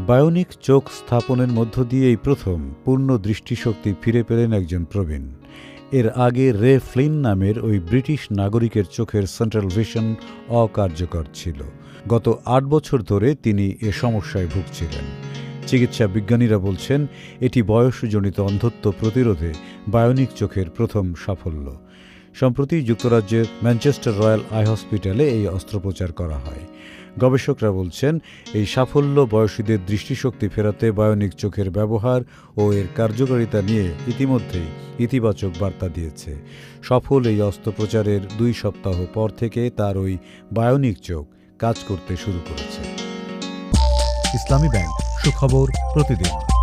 Bionic চোখ স্থাপনের মধ্য দিয়েই প্রথম পূর্ণ দৃষ্টিশক্তি ফিরে পেলেন একজন প্রবীণ। এর আগে রে ফ্লিন নামের ওই ব্রিটিশ নাগরিকের চোখের সেন্ট্রাল ভিশন অকার্যকর ছিল। গত আট বছর ধরে তিনি এ সমস্যায় ভুগছিলেন। চিকিৎসা বিজ্ঞানীরা বলছেন, এটি বয়সজনিত অন্ধত্ব প্রতিরোধে বায়োনিক চোখের প্রথম সাফল্য। সম্প্রতি যুক্তরাজ্যের ম্যানচেস্টার রয়্যাল আই হসপিটালে এই অস্ত্রোপচার করা হয়। গবেষকরা বলছেন, এই সাফল্য বয়সীদের দৃষ্টিশক্তি ফেরাতে বায়োনিক চোখের ব্যবহার ও এর কার্যকারিতা নিয়ে ইতিমধ্যেই ইতিবাচক বার্তা দিয়েছে। সফল এই অস্ত্রোপচারের দুই সপ্তাহ পর থেকে তার ওই বায়োনিক চোখ কাজ করতে শুরু করেছে। ইসলামী ব্যাংক, সুখবর প্রতিদিন।